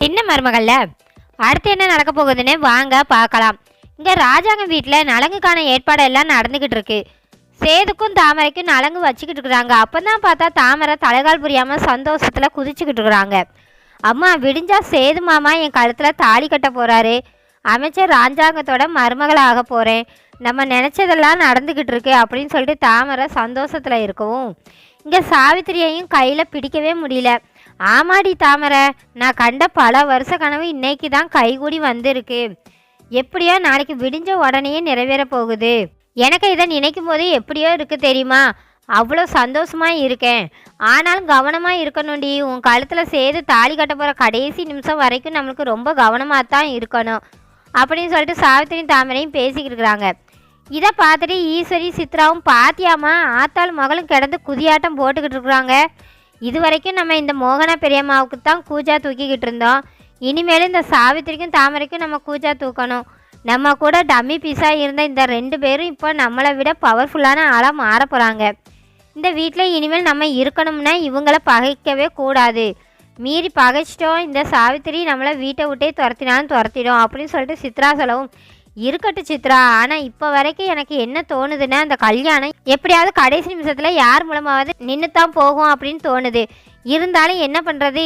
சின்ன மருமகள்ல? அடுத்து என்ன நடக்க போகுதுன்னு வாங்க பார்க்கலாம். இங்கே ராஜாங்க வீட்டில் நலங்குக்கான ஏற்பாடு எல்லாம் நடந்துக்கிட்டு இருக்கு. சேதுக்கும் தாமரைக்கும் நலங்கு வச்சுக்கிட்டு இருக்கிறாங்க. அப்போ தான் பார்த்தா தாமரை தலைகால் புரியாமல் சந்தோஷத்தில் குதிச்சுக்கிட்டு இருக்கிறாங்க. அம்மா விடிஞ்சா சேது மாமா என் கழுத்தில் தாலி கட்ட போகிறாரு அமைச்சர் ராஜாங்கத்தோட மருமகளாக போகிறேன் நம்ம நினச்சதெல்லாம் நடந்துக்கிட்டு இருக்கு அப்படின்னு சொல்லிட்டு தாமரை சந்தோஷத்தில் இருக்கவும் இங்கே சாவித்திரியையும் கையில் பிடிக்கவே முடியல. ஆமாடி தாமரை நான் கண்ட பல வருஷ கனவு இன்னைக்கு தான் கைகூடி வந்திருக்கு. எப்படியோ நாளைக்கு விடிஞ்ச உடனேயே நிறைவேற போகுது. எனக்கு இதை நினைக்கும் போது எப்படியோ இருக்கு தெரியுமா? அவ்வளோ சந்தோஷமாக இருக்கேன். ஆனாலும் கவனமாக இருக்கணும்டி. உன் கழுத்தில் சேர்த்து தாலி கட்ட போகிற கடைசி நிமிஷம் வரைக்கும் நம்மளுக்கு ரொம்ப கவனமாக தான் இருக்கணும். அப்படின்னு சொல்லிட்டு சாவித்திரி தாமரையும் பேசிக்கிட்டு இருக்கிறாங்க. இதை பார்த்துட்டு ஈஸ்வரி சித்ராவும் பாத்தியாமா ஆத்தாள் மகளும் கிடந்து குதியாட்டம் போட்டுக்கிட்டு இருக்கிறாங்க. இது வரைக்கும் நம்ம இந்த மோகனா பெரியம்மாவுக்கு தான் கூஜா தூக்கிக்கிட்டு இருந்தோம். இனிமேல் இந்த சாவித்திரிக்கும் தாமரைக்கும் நம்ம கூஜா தூக்கணும். நம்ம கூட டம்மி பீஸாக இருந்த இந்த ரெண்டு பேரும் இப்போ நம்மளை விட பவர்ஃபுல்லான ஆளாக மாற போகிறாங்க இந்த வீட்டில் இனிமேல் நம்ம இருக்கணும்னா இவங்களை பகைக்கவே கூடாது. மீறி பகைச்சிட்டோம் இந்த சாவித்திரி நம்மளை வீட்டை விட்டே துரத்தினாலும் துரத்திடும் அப்படின்னு சொல்லிட்டு சித்ரா சொல்லவும் இருக்கட்டும் சித்ரா. ஆனால் இப்போ வரைக்கும் எனக்கு என்ன தோணுதுன்னா அந்த கல்யாணம் எப்படியாவது கடைசி நிமிஷத்தில் யார் மூலமாவது நின்று தான் போகும் அப்படின்னு தோணுது. இருந்தாலும் என்ன பண்ணுறது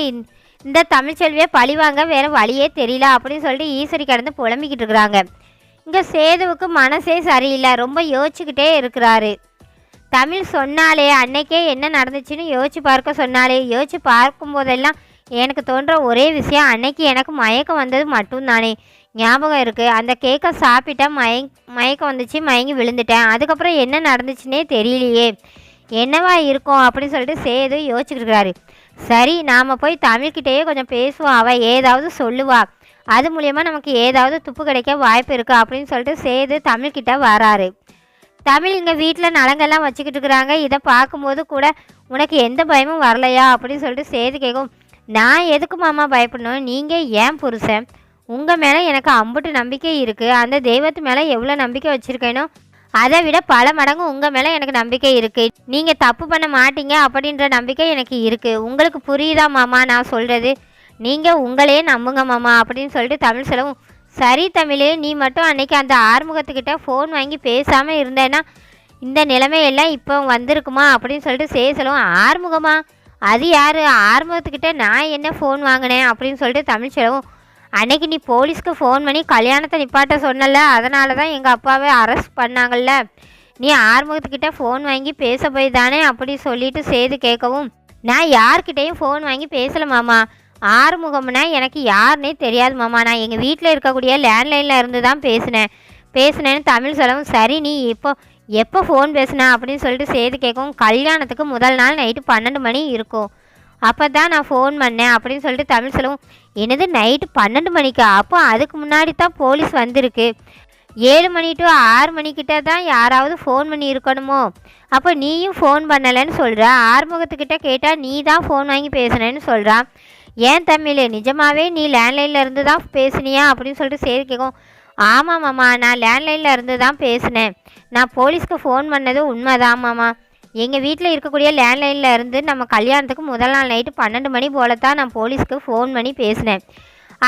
இந்த தமிழ்ச்செல்வியை பழிவாங்க வேற வழியே தெரியல அப்படின்னு சொல்லிட்டு ஈஸ்வரி கடந்து புலம்பிக்கிட்டு இருக்கிறாங்க. இங்கே சேதுவுக்கு மனசே சரியில்லை. ரொம்ப யோசிச்சுக்கிட்டே இருக்கிறாரு. தமிழ் சொன்னாலே அன்னைக்கே என்ன நடந்துச்சுன்னு யோசிச்சு பார்க்க சொன்னாலே யோசிச்சு பார்க்கும்போதெல்லாம் எனக்கு தோன்ற ஒரே விஷயம் அன்னைக்கு எனக்கு மயக்கம் வந்தது மட்டும்தானே. ஞாபகம் இருக்குது அந்த கேக்கை சாப்பிட்டேன். மயங் மயக்கம் வந்துச்சு. மயங்கி விழுந்துட்டேன். அதுக்கப்புறம் என்ன நடந்துச்சுன்னே தெரியலையே. என்னவா இருக்கும் அப்படின்னு சொல்லிட்டு சேது யோசிச்சுட்டு இருக்கிறாரு சரி நாம் போய் தமிழ்கிட்டேயே கொஞ்சம் பேசுவோம். அவள் ஏதாவது சொல்லுவா. அது மூலயமா நமக்கு ஏதாவது துப்பு கிடைக்க வாய்ப்பு இருக்குது அப்படின்னு சொல்லிட்டு சேது தமிழ்கிட்ட வராரு. தமிழ் இங்கே வீட்டில் நலங்கெல்லாம் வச்சுக்கிட்டு இருக்கிறாங்க. இதை பார்க்கும்போது கூட உனக்கு எந்த பயமும் வரலையா அப்படின்னு சொல்லிட்டு சேது கேட்கும். நான் எதுக்கு மாமா பயப்படணும்? நீங்கள் ஏன் புருஷன்? உங்கள் மேலே எனக்கு அம்புட்டு நம்பிக்கை இருக்குது அந்த தெய்வத்து மேலே எவ்வளோ நம்பிக்கை வச்சுருக்கேனோ அதை விட பல மடங்கு உங்கள் மேலே எனக்கு நம்பிக்கை இருக்குது நீங்கள் தப்பு பண்ண மாட்டீங்க அப்படின்ற நம்பிக்கை எனக்கு இருக்குது உங்களுக்கு புரியுதா மாமா நான் சொல்கிறது நீங்கள் உங்களே நம்புங்க மாமா அப்படின்னு சொல்லிட்டு தமிழ் சொல்லவும் சரி தமிழே நீ மட்டும் அன்னைக்கு அந்த ஆறுமுகத்துக்கிட்ட ஃபோன் வாங்கி பேசாமல் இருந்தேன்னா இந்த நிலைமையெல்லாம் இப்போ வந்திருக்குமா அப்படின்னு சொல்லிட்டு செய்ய சொல்லுவோம் ஆறுமுகமா? அது யார்? ஆறுமுகத்துக்கிட்ட நான் என்ன ஃபோன் வாங்கினேன் அப்படின்னு சொல்லிட்டு தமிழ் சொல்லவும் அன்னைக்கு நீ போலீஸ்க்கு ஃபோன் பண்ணி கல்யாணத்தை நிப்பாட்ட சொன்னல அதனால தான் எங்கள் அப்பாவை அரெஸ்ட் பண்ணாங்கல்ல. நீ ஆறுமுகத்துக்கிட்ட ஃபோன் வாங்கி பேச போய் தானே அப்படி சொல்லிட்டு செய்து கேட்கவும் நான் யார்கிட்டேயும் ஃபோன் வாங்கி பேசலை மாமா. ஆறுமுகம்னா எனக்கு யாருன்னே தெரியாது மாமா. நான் எங்கள் வீட்டில் இருக்கக்கூடிய லேண்ட்லைனில் இருந்து தான் பேசினேன். பேசினேன்னு தமிழ் சொல்லவும் சரி நீ இப்போ எப்போ ஃபோன் பேசுனா? அப்படின்னு சொல்லிட்டு செய்து கேட்கவும் கல்யாணத்துக்கு முதல் நாள் நைட்டு பன்னெண்டு மணி இருக்கும். அப்போ தான் நான் ஃபோன் பண்ணேன் அப்படின்னு சொல்லிட்டு தமிழ் சொல்லவும் என்னது நைட்டு பன்னெண்டு மணிக்கா? அப்போ அதுக்கு முன்னாடி தான் போலீஸ் வந்திருக்கு. ஏழு மணி டு ஆறு மணிக்கிட்ட தான் யாராவது ஃபோன் பண்ணி இருக்கணுமோ? அப்போ நீயும் ஃபோன் பண்ணலைன்னு சொல்கிற ஆறுமுகத்துக்கிட்ட கேட்டால் நீ தான் ஃபோன் வாங்கி பேசுனேன்னு சொல்கிறான் ஏன் தமிழ் நிஜமாவே நீ லேண்ட்லைனில் இருந்து தான் பேசுனியா? அப்படின்னு சொல்லிட்டு சரி கேட்கும் ஆமாம் மாமா நான் லேண்ட்லைனில் இருந்து தான் பேசினேன். நான் போலீஸ்க்கு ஃபோன் பண்ணது உண்மைதான் மாமா. எங்கள் வீட்டில் இருக்கக்கூடிய லேண்ட்லைனில் இருந்து நம்ம கல்யாணத்துக்கு முதல் நாள் நைட்டு பன்னெண்டு மணி போல தான் நான் போலீஸ்க்கு ஃபோன் பண்ணி பேசினேன்.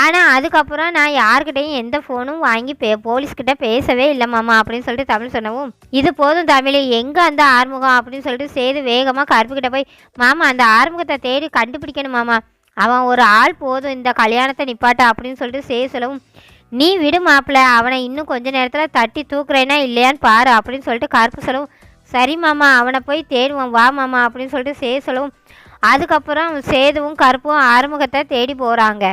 ஆனால் அதுக்கப்புறம் நான் யார்கிட்டையும் எந்த ஃபோனும் வாங்கி பே போலீஸ்கிட்ட பேசவே இல்லை மாமா அப்படின்னு சொல்லிட்டு தமிழ் சொன்னவும் இது போதும் தமிழ் எங்கே அந்த ஆறுமுகம்? அப்படின்னு சொல்லிட்டு சேது வேகமாக கருப்புக்கிட்ட போய் மாமா அந்த ஆறுமுகத்தை தேடி கண்டுபிடிக்கணும் மாமா. அவன் ஒரு ஆள் போதும் இந்த கல்யாணத்தை நிப்பாட்ட அப்படின்னு சொல்லிட்டு சே சொல்லவும் நீ விடு மாப்பிள்ள அவனை இன்னும் கொஞ்ச நேரத்தில் தட்டி தூக்குறேனா இல்லையான்னு பாரு அப்படின்னு சொல்லிட்டு கருப்பு சொல்லவும் சரி மாமா அவனை போய் தேடுவோம். வா மாமா அப்படின்னு சொல்லிட்டு சே சொல்லவும். அதுக்கப்புறம் சேதுவும் கருப்பும் ஆறுமுகத்தை தேடி போகிறாங்க